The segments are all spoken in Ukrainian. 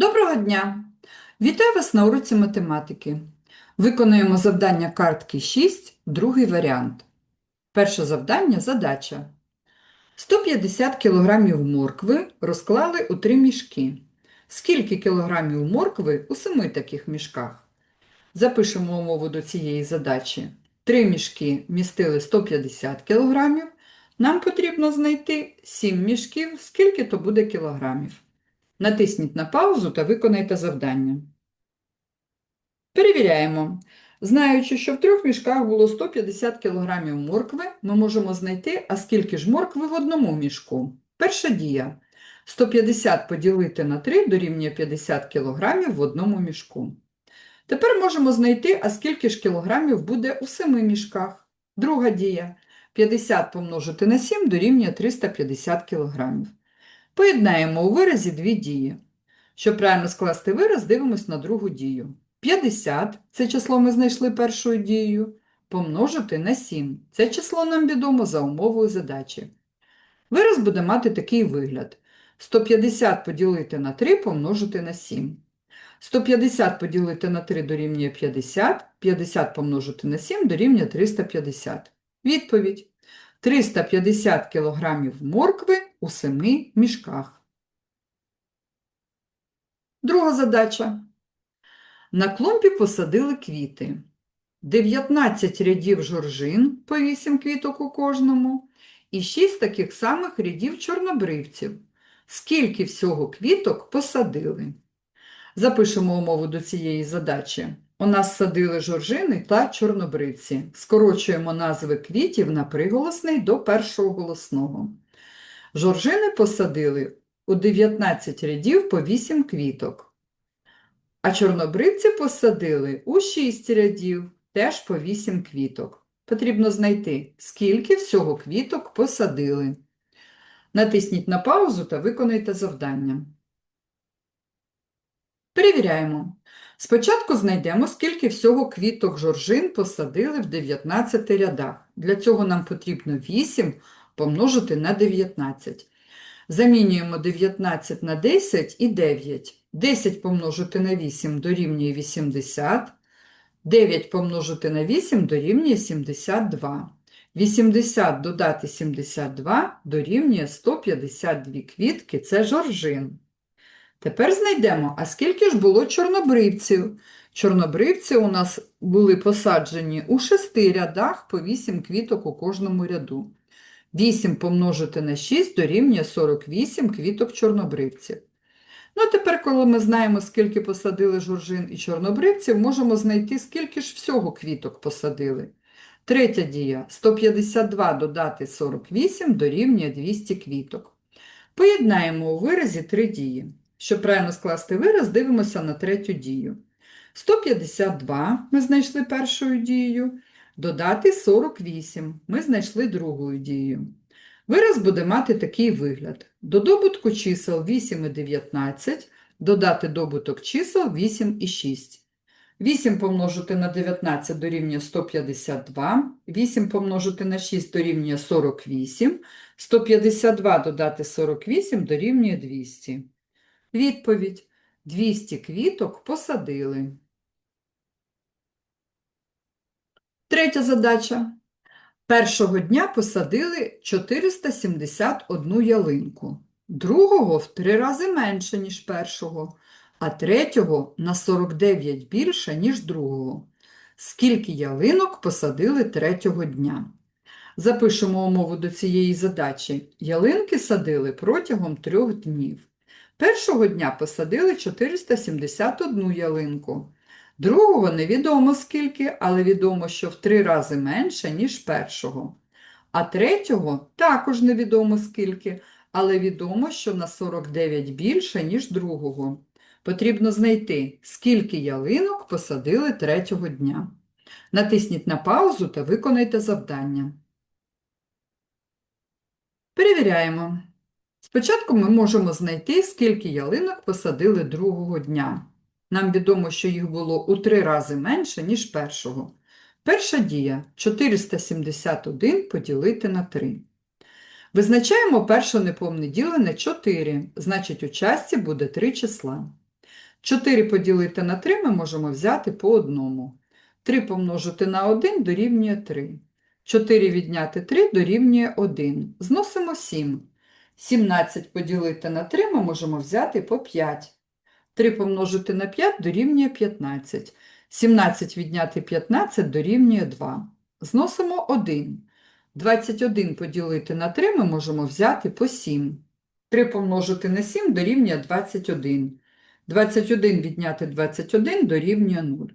Доброго дня! Вітаю вас на уроці математики. Виконуємо завдання картки 6, другий варіант. Перше завдання – задача. 150 кг моркви розклали у три мішки. Скільки кілограмів моркви у семи таких мішках? Запишемо умову до цієї задачі. Три мішки містили 150 кг. Нам потрібно знайти 7 мішків, скільки то буде кілограмів. Натисніть на паузу та виконайте завдання. Перевіряємо. Знаючи, що в трьох мішках було 150 кг моркви, ми можемо знайти, а скільки ж моркви в одному мішку. Перша дія. 150 поділити на 3 дорівнює 50 кг в одному мішку. Тепер можемо знайти, а скільки ж кілограмів буде у семи мішках. Друга дія. 50 помножити на 7 дорівнює 350 кг. Поєднаємо у виразі дві дії. Щоб правильно скласти вираз, дивимось на другу дію. 50 це число ми знайшли першою дією, помножити на 7. Це число нам відомо за умовою задачі. Вираз буде мати такий вигляд. 150 поділити на 3 помножити на 7. 150 поділити на 3 дорівнює 50, 50 помножити на 7 дорівнює 350. Відповідь. 350 кг моркви у семи мішках. Друга задача. На клумбі посадили квіти. 19 рядів жоржин по 8 квіток у кожному і 6 таких самих рядів чорнобривців. Скільки всього квіток посадили? Запишемо умову до цієї задачі. У нас садили жоржини та чорнобривці. Скорочуємо назви квітів на приголосний до першого голосного. Жоржини посадили у 19 рядів по 8 квіток, а чорнобривці посадили у 6 рядів теж по 8 квіток. Потрібно знайти, скільки всього квіток посадили. Натисніть на паузу та виконайте завдання. Перевіряємо. Спочатку знайдемо, скільки всього квіток жоржин посадили в 19 рядах. Для цього нам потрібно 8 помножити на 19. Замінюємо 19 на 10 і 9. 10 помножити на 8 дорівнює 80. 9 помножити на 8 дорівнює 72. 80 додати 72 дорівнює 152 квітки – це жоржин. Тепер знайдемо, а скільки ж було чорнобривців. Чорнобривці у нас були посаджені у шести рядах по 8 квіток у кожному ряду. 8 помножити на 6 дорівнює 48 квіток чорнобривців. Ну, а тепер, коли ми знаємо, скільки посадили жоржин і чорнобривців, можемо знайти, скільки ж всього квіток посадили. Третя дія. 152 додати 48 дорівнює 200 квіток. Поєднаємо у виразі три дії. Щоб правильно скласти вираз, дивимося на третю дію. 152 ми знайшли першою дією, додати 48 ми знайшли другою дією. Вираз буде мати такий вигляд. До добутку чисел 8 і 19 додати добуток чисел 8 і 6. 8 помножити на 19 дорівнює 152, 8 помножити на 6 дорівнює 48, 152 додати 48 дорівнює 200. Відповідь. 200 квіток посадили. Третя задача. Першого дня посадили 471 ялинку, другого в три рази менше, ніж першого, а третього на 49 більше, ніж другого. Скільки ялинок посадили третього дня? Запишемо умову до цієї задачі. Ялинки садили протягом трьох днів. Першого дня посадили 471 ялинку. Другого невідомо скільки, але відомо, що в три рази менше, ніж першого. А третього також невідомо скільки, але відомо, що на 49 більше, ніж другого. Потрібно знайти, скільки ялинок посадили третього дня. Натисніть на паузу та виконайте завдання. Перевіряємо. Спочатку ми можемо знайти, скільки ялинок посадили другого дня. Нам відомо, що їх було у три рази менше, ніж першого. Перша дія 471 поділити на 3. Визначаємо перше неповне ділене 4, значить у частці буде 3 числа. 4 поділити на 3 ми можемо взяти по одному. 3 помножити на 1 дорівнює 3. 4 відняти 3 дорівнює 1. Зносимо 7. 17 поділити на 3 ми можемо взяти по 5. 3 помножити на 5 дорівнює 15. 17 відняти 15 дорівнює 2. Зносимо 1. 21 поділити на 3 ми можемо взяти по 7. 3 помножити на 7 дорівнює 21. 21 відняти 21 дорівнює 0.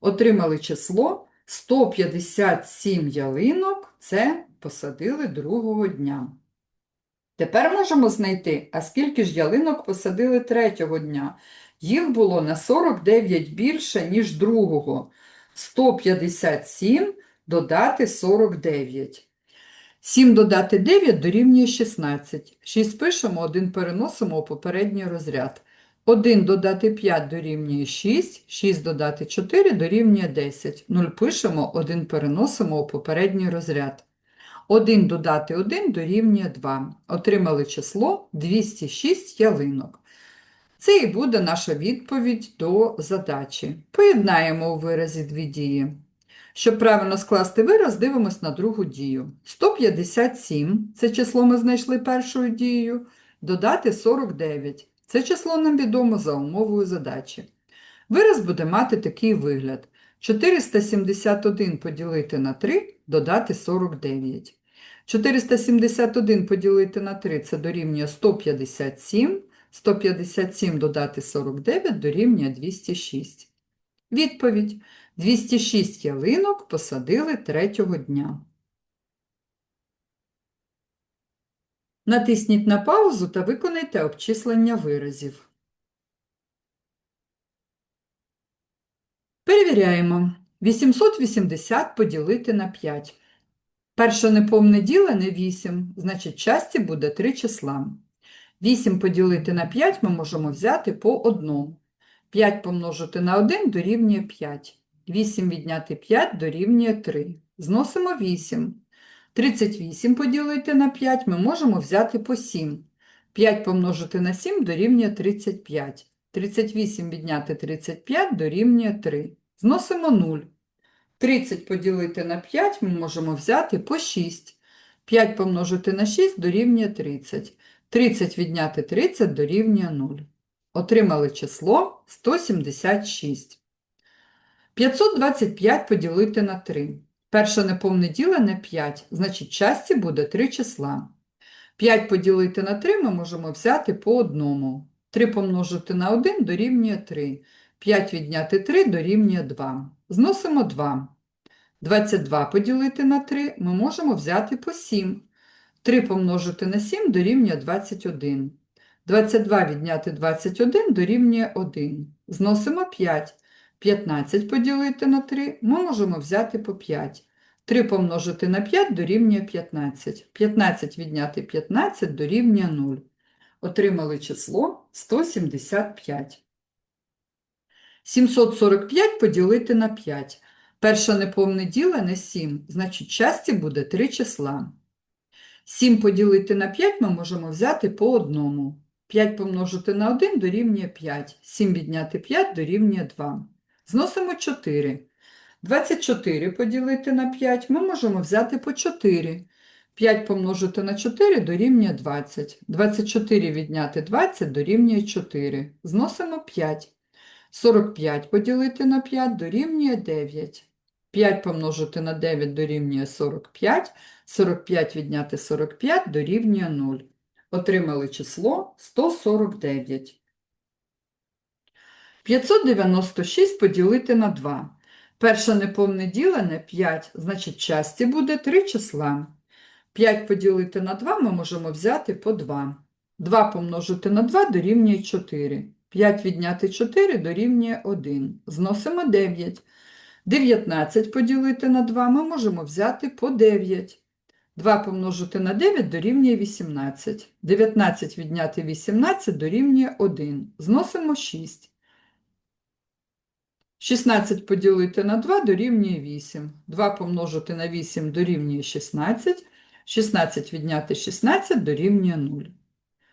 Отримали число 157 ялинок, це посадили другого дня. Тепер можемо знайти, а скільки ж ялинок посадили третього дня. Їх було на 49 більше, ніж другого. 157 додати 49. 7 додати 9 дорівнює 16. 6 пишемо, 1 переносимо у попередній розряд. 1 додати 5 дорівнює 6, 6 додати 4 дорівнює 10. 0 пишемо, 1 переносимо у попередній розряд. 1 додати 1 дорівнює 2. Отримали число 206 ялинок. Це і буде наша відповідь до задачі. Поєднаємо у виразі дві дії. Щоб правильно скласти вираз, дивимось на другу дію. 157 це число ми знайшли першою дією, додати 49. Це число нам відомо за умовою задачі. Вираз буде мати такий вигляд. 471 поділити на 3 додати 49. 471 поділити на 3 це дорівнює 157. 157 додати 49 дорівнює 206. Відповідь. 206 ялинок посадили третього дня. Натисніть на паузу та виконайте обчислення виразів. Перевіряємо. 880 поділити на 5. Перше неповне ділене 8, значить часті буде 3 числа. 8 поділити на 5 ми можемо взяти по одному. 5 помножити на 1 дорівнює 5. 8 відняти 5 дорівнює 3. Зносимо 8. 38 поділити на 5 ми можемо взяти по 7. 5 помножити на 7 дорівнює 35. 38 відняти 35 дорівнює 3. Зносимо 0. 30 поділити на 5 ми можемо взяти по 6. 5 помножити на 6 дорівнює 30. 30 відняти 30 дорівнює 0. Отримали число 176. 525 поділити на 3. Перше неповне ділене 5, значить часті буде 3 числа. 5 поділити на 3 ми можемо взяти по одному. 3 помножити на 1 дорівнює 3. 5 відняти 3 дорівнює 2. Зносимо 2. 22 поділити на 3 ми можемо взяти по 7. 3 помножити на 7 дорівнює 21. 22 відняти 21 дорівнює 1. Зносимо 5. 15 поділити на 3 ми можемо взяти по 5. 3 помножити на 5 дорівнює 15. 15 відняти 15 дорівнює 0. Отримали число 175. 745 поділити на 5. Перше неповне ділене 7, значить часті буде 3 числа. 7 поділити на 5 ми можемо взяти по одному. 5 помножити на 1 дорівнює 5. 7 відняти 5 дорівнює 2. Зносимо 4. 24 поділити на 5 ми можемо взяти по 4. 5 помножити на 4 дорівнює 20. 24 відняти 20 дорівнює 4. Зносимо 5. 45 поділити на 5 дорівнює 9. 5 помножити на 9 дорівнює 45. 45 відняти 45 дорівнює 0. Отримали число 149. 596 поділити на 2. Перше неповне ділене 5, значить часті буде 3 числа. 5 поділити на 2 ми можемо взяти по 2. 2 помножити на 2 дорівнює 4. 5 відняти 4 дорівнює 1. Зносимо 9. 19 поділити на 2 ми можемо взяти по 9. 2 помножити на 9 дорівнює 18. 19 відняти 18 дорівнює 1. Зносимо 6. 16 поділити на 2 дорівнює 8. 2 помножити на 8 дорівнює 16. 16 відняти 16 дорівнює 0.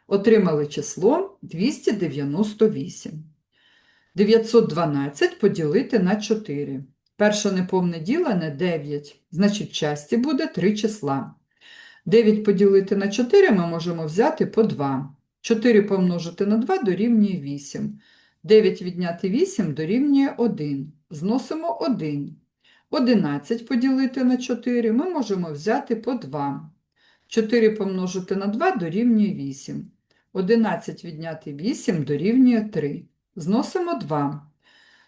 Отримали число 298. 912 поділити на 4. Перше неповне ділене 9, значить часті буде 3 числа. 9 поділити на 4 ми можемо взяти по 2. 4 помножити на 2 дорівнює 8. 9 відняти 8 дорівнює 1. Зносимо 1. 11 поділити на 4 ми можемо взяти по 2. 4 помножити на 2 дорівнює 8. 11 відняти 8 дорівнює 3. Зносимо 2.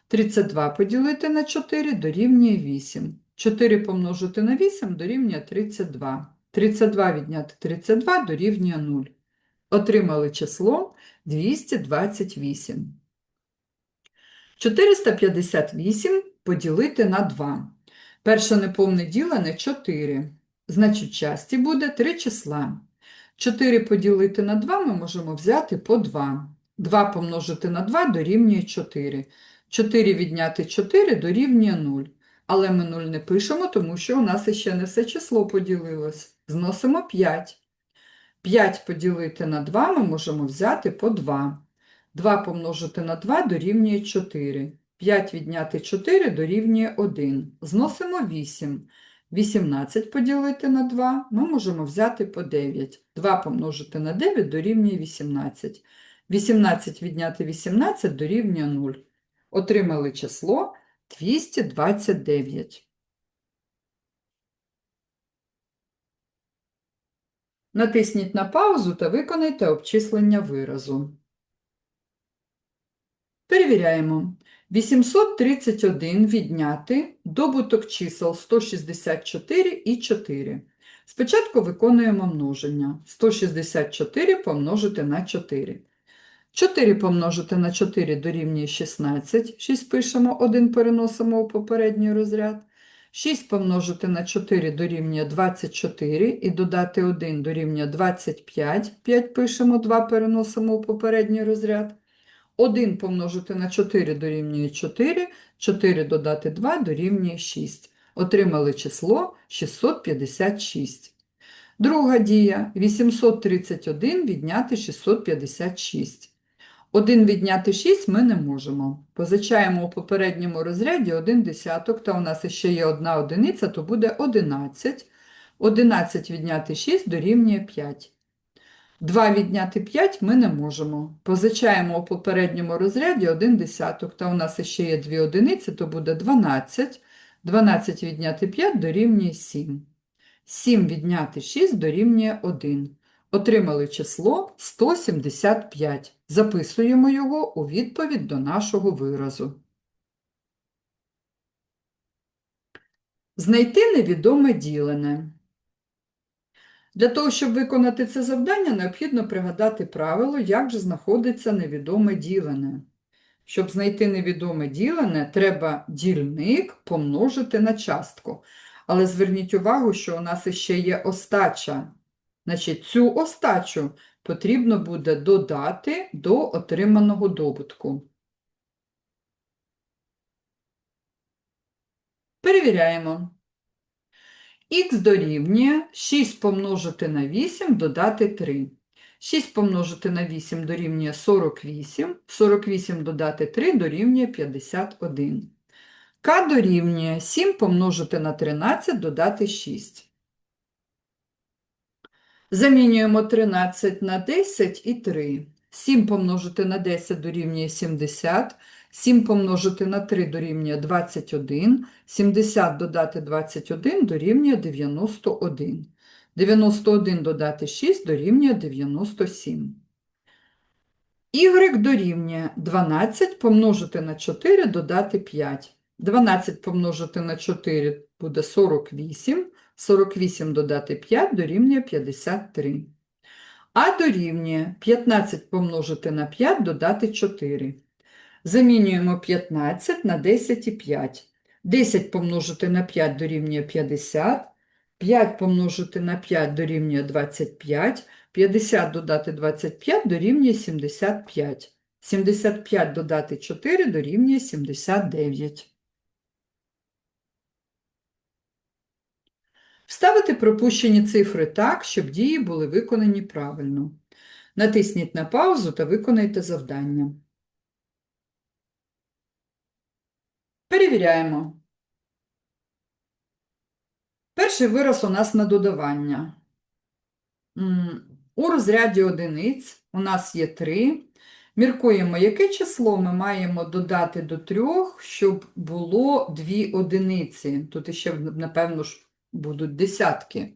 32 поділити на 4 дорівнює 8. 4 помножити на 8 дорівнює 32. 32 відняти 32 дорівнює 0. Отримали число 228. 458 поділити на 2. Перше неповне ділене 4. Значить, часті буде 3 числа. 4 поділити на 2 ми можемо взяти по 2. 2 помножити на 2 дорівнює 4. 4 відняти 4 дорівнює 0. Але ми 0 не пишемо, тому що у нас ще не все число поділилось. Зносимо 5. 5 поділити на 2 ми можемо взяти по 2. 2 помножити на 2 дорівнює 4. 5 відняти 4 дорівнює 1. Зносимо 8. 18 поділити на 2 ми можемо взяти по 9. 2 помножити на 9 дорівнює 18. 18 відняти 18 дорівнює 0. Отримали число 229. Натисніть на паузу та виконайте обчислення виразу. Перевіряємо. 831 відняти добуток чисел 164 і 4. Спочатку виконуємо множення. 164 помножити на 4. 4 помножити на 4 дорівнює 16. 6 пишемо, 1 переносимо у попередній розряд. 6 помножити на 4 дорівнює 24 і додати 1 дорівнює 25. 5 пишемо, 2 переносимо у попередній розряд. 1 помножити на 4 дорівнює 4, 4 додати 2 дорівнює 6. Отримали число 656. Друга дія 831 відняти 656. 1 відняти 6 ми не можемо. Позичаємо у попередньому розряді 1 десяток, та у нас ще є одна одиниця, то буде 11. 11 відняти 6 дорівнює 5. 2 відняти 5 ми не можемо. Позичаємо у попередньому розряді 1 десяток, та у нас ще є 2 одиниці, то буде 12. 12 відняти 5 дорівнює 7. 7 відняти 6 дорівнює 1. Отримали число 175. Записуємо його у відповідь до нашого виразу. Знайти невідоме ділене. Для того, щоб виконати це завдання, необхідно пригадати правило, як же знаходиться невідоме ділене. Щоб знайти невідоме ділене, треба дільник помножити на частку. Але зверніть увагу, що у нас ще є остача. Значить, цю остачу потрібно буде додати до отриманого добутку. Перевіряємо. Х дорівнює 6 помножити на 8 додати 3. 6 помножити на 8 дорівнює 48, 48 додати 3 дорівнює 51. К дорівнює 7 помножити на 13 додати 6. Замінюємо 13 на 10 і 3. 7 помножити на 10 дорівнює 70, 7 помножити на 3 дорівнює 21, 70 додати 21 дорівнює 91. 91 додати 6 дорівнює 97. Y дорівнює 12 помножити на 4 додати 5. 12 помножити на 4 буде 48, 48 додати 5 дорівнює 53. А дорівнює 15 помножити на 5 додати 4. Замінюємо 15 на 10 і 5. 10 помножити на 5 дорівнює 50, 5 помножити на 5 дорівнює 25, 50 додати 25 дорівнює 75. 75 додати 4 дорівнює 79. Вставити пропущені цифри так, щоб дії були виконані правильно. Натисніть на паузу та виконайте завдання. Перевіряємо. Перший вираз у нас на додавання. У розряді одиниць у нас є 3. Міркуємо, яке число ми маємо додати до трьох, щоб було дві одиниці. Тут іще, напевно, ж будуть десятки.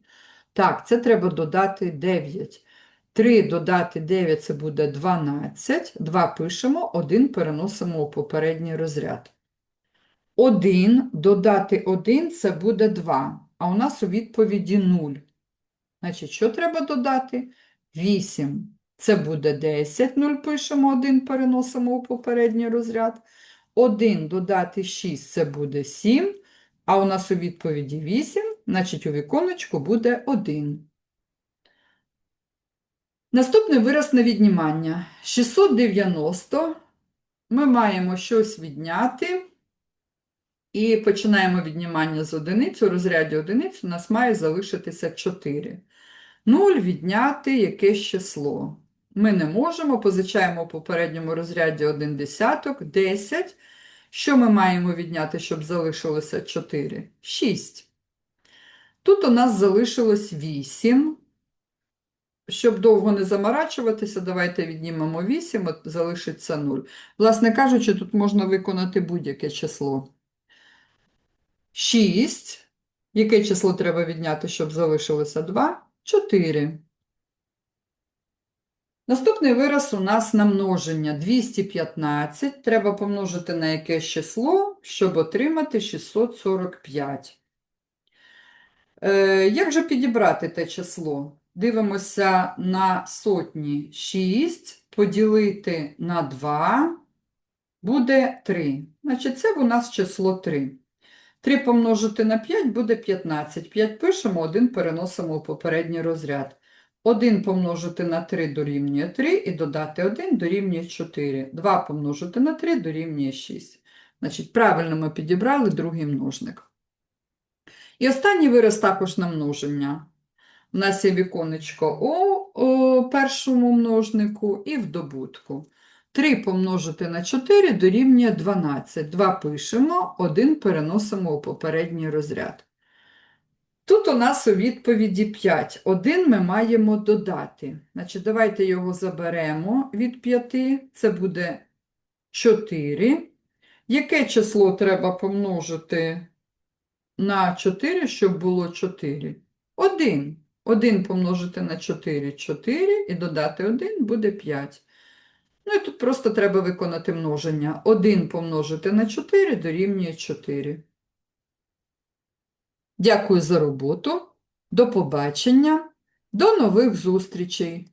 Так, це треба додати 9. 3 додати 9 це буде 12. 2 пишемо, 1 переносимо у попередній розряд. 1 додати 1 це буде 2, а у нас у відповіді 0. Значить, що треба додати? 8. Це буде 10, 0 пишемо, 1 переносимо у попередній розряд. 1 додати 6 це буде 7, а у нас у відповіді 8, значить у віконечку буде 1. Наступний вираз на віднімання. 690. Ми маємо щось відняти. І починаємо віднімання з одиниць. У розряді одиниць у нас має залишитися 4. 0 відняти якесь число. Ми не можемо, позичаємо у попередньому розряді 1 десяток, 10. Що ми маємо відняти, щоб залишилося 4? 6. Тут у нас залишилось 8. Щоб довго не заморачуватися, давайте віднімемо 8, от залишиться 0. Власне кажучи, тут можна виконати будь-яке число. 6. Яке число треба відняти, щоб залишилося 2? 4. Наступний вираз у нас на множення 215. Треба помножити на якесь число, щоб отримати 645. Е, як же підібрати те число? Дивимося на сотні 6, поділити на 2 буде 3. Значить, це у нас число 3. 3 помножити на 5 буде 15. 5 пишемо, 1 переносимо у попередній розряд. 1 помножити на 3 дорівнює 3 і додати 1 дорівнює 4. 2 помножити на 3 дорівнює 6. Значить, правильно ми підібрали другий множник. І останній вираз також на множення. У нас є віконечко у, першому множнику і в добутку. 3 помножити на 4 дорівнює 12. 2 пишемо, 1 переносимо у попередній розряд. Тут у нас у відповіді 5. 1 ми маємо додати. Значить, давайте його заберемо від 5. Це буде 4. Яке число треба помножити на 4, щоб було 4? 1. 1 помножити на 4 – 4, і додати 1 буде 5. Ну і тут просто треба виконати множення. 1 помножити на 4 дорівнює 4. Дякую за роботу. До побачення. До нових зустрічей!